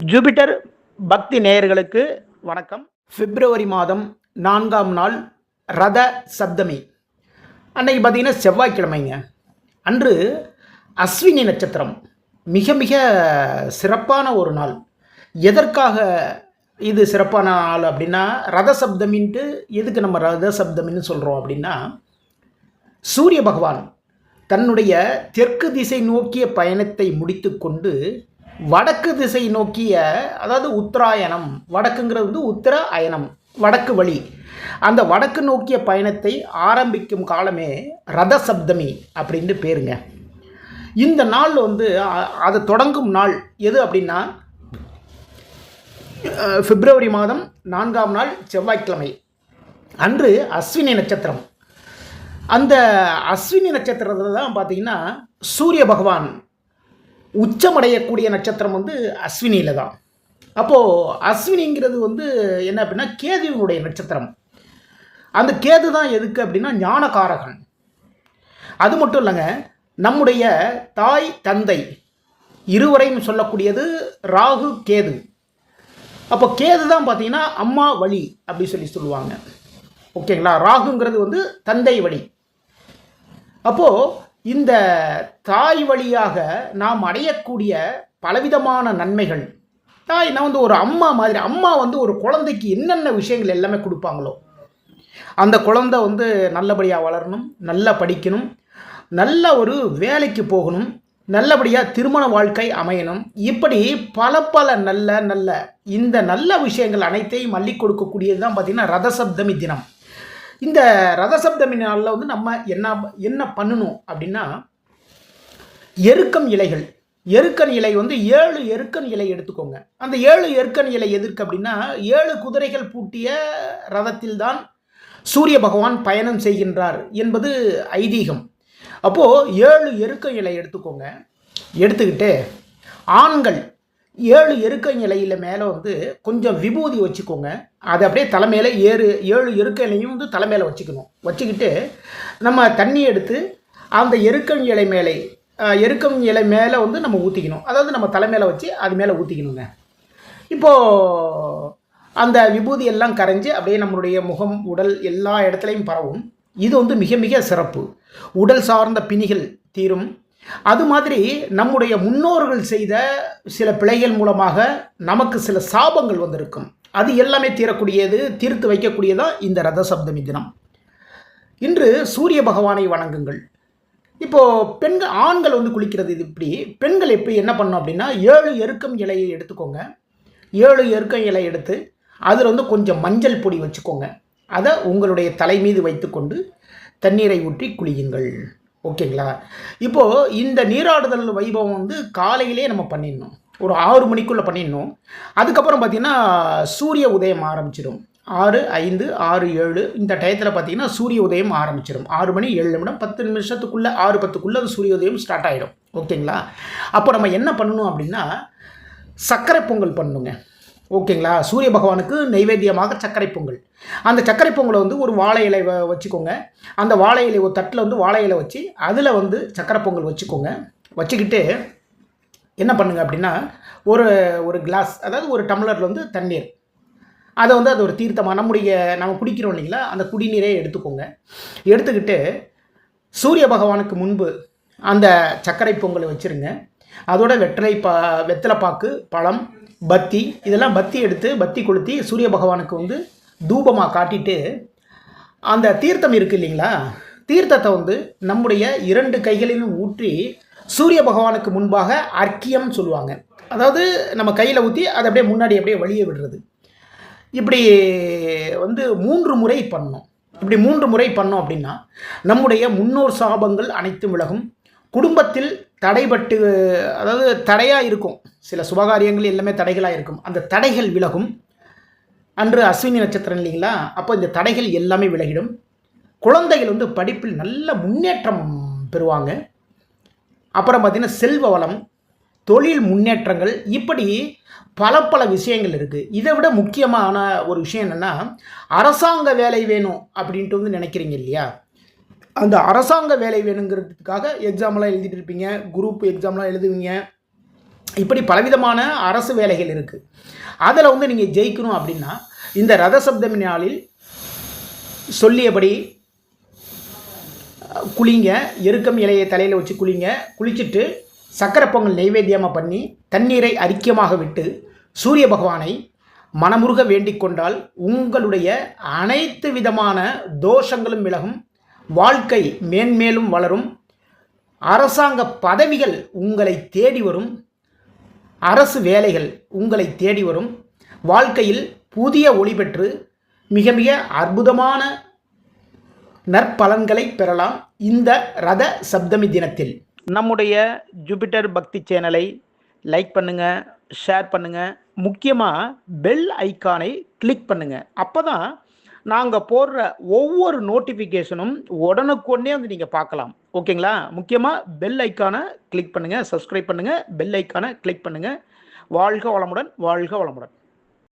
Jupiter பக்தி நேயர்களுக்கு வணக்கம். பிப்ரவரி மாதம் நான்காம் நாள் ரத சப்தமி. அன்னைக்கு பார்த்தீங்கன்னா செவ்வாய்க்கிழமைங்க. அன்று அஸ்வினி நட்சத்திரம். மிக மிக சிறப்பான ஒரு நாள். எதற்காக இது சிறப்பான நாள் அப்படின்னா ரத சப்தமின்ட்டு எதுக்கு நம்ம ரத சப்தமின்னு சொல்கிறோம் அப்படின்னா சூரிய பகவான் தன்னுடைய தெற்கு திசை நோக்கிய பயணத்தை முடித்துக்கொண்டு வடக்கு திசை நோக்கிய அதாவது உத்தராயணம் வடக்குங்கிறது வந்து உத்தர அயனம் வடக்கு வழி. அந்த வடக்கு நோக்கிய பயணத்தை ஆரம்பிக்கும் காலமே ரத சப்தமி அப்படின்ட்டு பேருங்க. இந்த நாள் வந்து அதை அது தொடங்கும் நாள். எது அப்படின்னா பிப்ரவரி மாதம் நான்காம் நாள் செவ்வாய்க்கிழமை. அன்று அஸ்வினி நட்சத்திரம். அந்த அஸ்வினி நட்சத்திரத்தில் தான் பார்த்திங்கன்னா சூரிய பகவான் உச்சமடையக்கூடிய நட்சத்திரம் வந்து அஸ்வினியில் தான் அப்போது அஸ்வினிங்கிறது வந்து என்ன அப்படின்னா கேதுவினுடைய நட்சத்திரம். அந்த கேது தான் எதுக்கு அப்படின்னா ஞானகாரகன். அது மட்டும் இல்லைங்க நம்முடைய தாய் தந்தை இருவரையும் சொல்லக்கூடியது ராகு கேது. அப்போ கேது தான் பார்த்தீங்கன்னா அம்மா வழி அப்படி சொல்லி சொல்லுவாங்க. ஓகேங்களா? ராகுங்கிறது வந்து தந்தை வழி. அப்போது இந்த தாய் வழியாக நாம் அடையக்கூடிய பலவிதமான நன்மைகள். தாய் நான் வந்து ஒரு அம்மா மாதிரி அம்மா வந்து ஒரு குழந்தைக்கு என்னென்ன விஷயங்கள் எல்லாமே கொடுப்பாங்களோ அந்த குழந்தை வந்து நல்லபடியாக வளரணும் நல்லா படிக்கணும் நல்ல ஒரு வேலைக்கு போகணும் நல்லபடியாக திருமண வாழ்க்கை அமையணும். இப்படி பல பல நல்ல நல்ல இந்த நல்ல விஷயங்கள் அனைத்தையும் மல்லி கொடுக்கக்கூடியது தான் பார்த்திங்கன்னா ரதசப்தமி தினம். இந்த ரதசப்தமி நாளில் வந்து நம்ம என்ன என்ன பண்ணணும் அப்படின்னா எருக்கம் இலைகள். எருக்கன் இலை வந்து ஏழு எருக்கன் இலை எடுத்துக்கோங்க. அந்த ஏழு எருக்கன் இலை எதற்கு அப்படின்னா ஏழு குதிரைகள் பூட்டிய ரதத்தில் தான் சூரிய பகவான் பயணம் செய்கின்றார் என்பது ஐதீகம். அப்போது ஏழு எருக்க இலை எடுத்துக்கோங்க. எடுத்துக்கிட்டு ஆண்கள் ஏழு இருக்கை நிலையில் மேலே வந்து கொஞ்சம் விபூதி வச்சுக்கோங்க. அது அப்படியே தலைமையில் ஏறு ஏழு எருக்க இலையும் வந்து தலைமையில் வச்சுக்கணும். வச்சுக்கிட்டு நம்ம தண்ணி எடுத்து அந்த எருக்கம் இலை மேலே எருக்கம் இலை மேலே வந்து நம்ம ஊற்றிக்கணும் அதாவது நம்ம தலைமையில் வச்சு அது மேலே ஊற்றிக்கணுங்க இப்போது அந்த விபூதி எல்லாம் கரைஞ்சு அப்படியே நம்மளுடைய முகம் உடல் எல்லா இடத்துலையும் பரவும். இது வந்து மிக மிக சிறப்பு. உடல் சார்ந்த பிணிகள் தீரும். அது மாதிரி நம்முடைய முன்னோர்கள் செய்த சில பிழைகள் மூலமாக நமக்கு சில சாபங்கள் வந்திருக்கும். அது எல்லாமே தீரக்கூடியது தீர்த்து வைக்கக்கூடியதான் இந்த ரத சப்தமி தினம். இன்று சூரிய பகவானை வணங்குங்கள். இப்போது பெண்கள் ஆண்கள் வந்து குளிக்கிறது இது இப்படி. பெண்கள் எப்படி என்ன பண்ணோம் அப்படின்னா ஏழு எருக்கம் இலையை எடுத்துக்கோங்க. ஏழு எருக்கம் இலை எடுத்து அதில் வந்து கொஞ்சம் மஞ்சள் பொடி வச்சுக்கோங்க. அதை உங்களுடைய தலை மீது வைத்துக்கொண்டு தண்ணீரை ஊற்றி குளியுங்கள். ஓகேங்களா? இப்போது இந்த நீராடுதல் வைபவம் வந்து காலையிலே நம்ம பண்ணிடணும். ஒரு ஆறு மணிக்குள்ளே பண்ணிடணும். அதுக்கப்புறம் பார்த்திங்கன்னா சூரிய உதயம் ஆரம்பிச்சிடும். ஆறு ஐந்து ஆறு ஏழு இந்த டயத்தில் பார்த்தீங்கன்னா சூரிய உதயம் ஆரம்பிச்சிடும். ஆறு மணி ஏழு நிமிடம் பத்து நிமிஷத்துக்குள்ளே ஆறு பத்துக்குள்ளே அது சூரிய உதயம் ஸ்டார்ட் ஆகிடும் ஓகேங்களா? அப்போ நம்ம என்ன பண்ணணும் அப்படின்னா சர்க்கரை பொங்கல் பண்ணணுங்க. ஓகேங்களா? சூரிய பகவானுக்கு நைவேத்தியமாக சர்க்கரை பொங்கல். அந்த சர்க்கரை பொங்கலை வந்து ஒரு வாழை இலை வ- வச்சுக்கோங்க. அந்த வாழை இலை ஒரு தட்டில் வந்து வாழை இலை வச்சு அதில் வந்து சர்க்கரை பொங்கல் வச்சுக்கோங்க. வச்சுக்கிட்டு என்ன பண்ணுங்க அப்படின்னா ஒரு ஒரு கிளாஸ் அதாவது ஒரு டம்ளரில் வந்து தண்ணீர். அதை வந்து அது ஒரு தீர்த்தமாக நம்முடைய நம்ம குடிக்கிறோம் இல்லைங்களா? அந்த குடிநீரே எடுத்துக்கோங்க. எடுத்துக்கிட்டு சூரிய பகவானுக்கு முன்பு அந்த சர்க்கரை பொங்கலை வச்சுருங்க. அதோட வெற்றிலை பா வெத்தலைப்பாக்கு பழம் பத்தி இதெல்லாம் பத்தி எடுத்து பத்தி கொளுத்தி சூரிய பகவானுக்கு வந்து தூபமாக காட்டிட்டு அந்த தீர்த்தம் இருக்கு இல்லைங்களா? தீர்த்தத்தை வந்து நம்முடைய இரண்டு கைகளிலும் ஊற்றி சூரிய பகவானுக்கு முன்பாக அர்க்கியம் சொல்லுவாங்க. அதாவது நம்ம கையில் ஊற்றி அதை அப்படியே முன்னாடி அப்படியே வழிய விடுறது. இப்படி வந்து மூன்று முறை பண்ணோம் இப்படி மூன்று முறை பண்ணோம் அப்படின்னா நம்முடைய முன்னோர் சாபங்கள் அனைத்தும் விலகும். குடும்பத்தில் தடைபட்டு அதாவது தடையாக இருக்கும் சில சுபகாரியங்கள் எல்லாமே தடைகளாக இருக்கும் அந்த தடைகள் விலகும். அன்று அஸ்வினி நட்சத்திரம் இல்லைங்களா? அப்போ இந்த தடைகள் எல்லாமே விலகிடும். குழந்தைகள் வந்து படிப்பில் நல்ல முன்னேற்றம் பெறுவாங்க. அப்புறம் பார்த்திங்கன்னா செல்வ வளம் தொழில் முன்னேற்றங்கள் இப்படி பல பல விஷயங்கள் இருக்குது இதை விட முக்கியமான ஒரு விஷயம் என்னென்னா அரசாங்க வேலை வேணும் அப்படின்ட்டு வந்து நினைக்கிறீங்க இல்லையா? அந்த அரசாங்க வேலை வேணுங்கிறதுக்காக எக்ஸாம்லாம் எழுதிட்டு இருப்பீங்க குரூப் எக்ஸாம்லாம் எழுதுவீங்க. இப்படி பலவிதமான அரசு வேலைகள் இருக்குது அதில் வந்து நீங்கள் ஜெயிக்கணும் அப்படின்னா இந்த ரத சப்தமி நாளில் சொல்லியபடி குளிங்க. எருக்கம் இலையை தலையில் வச்சு குளிங்க. குளிச்சுட்டு சக்கரை பொங்கல் நைவேத்தியமாக பண்ணி தண்ணீரை அரிக்கமாக விட்டு சூரிய பகவானை மனமுருக வேண்டிக் கொண்டால் உங்களுடைய அனைத்து விதமான தோஷங்களும் விலகும். வாழ்க்கை மேன்மேலும் வளரும். அரசாங்க பதவிகள் உங்களை தேடி வரும். அரசு வேலைகள் உங்களை தேடி வரும். வாழ்க்கையில் புதிய ஒளி பெற்று மிக மிக அற்புதமான நற்பலன்களை பெறலாம் இந்த ரத சப்தமி தினத்தில். நம்முடைய ஜூபிட்டர் பக்தி சேனலை லைக் பண்ணுங்கள் ஷேர் பண்ணுங்கள் முக்கியமாக பெல் ஐக்கானை கிளிக் பண்ணுங்கள் அப்போ தான் நாங்கள் போடுற ஒவ்வொரு நோட்டிஃபிகேஷனும் உடனுக்குடனே வந்து நீங்கள் பார்க்கலாம். ஓகேங்களா? முக்கியமாக பெல் ஐக்கானை கிளிக் பண்ணுங்கள் சப்ஸ்கிரைப் பண்ணுங்கள் பெல் ஐக்கானை கிளிக் பண்ணுங்கள் வாழ்க வளமுடன் வாழ்க வளமுடன்.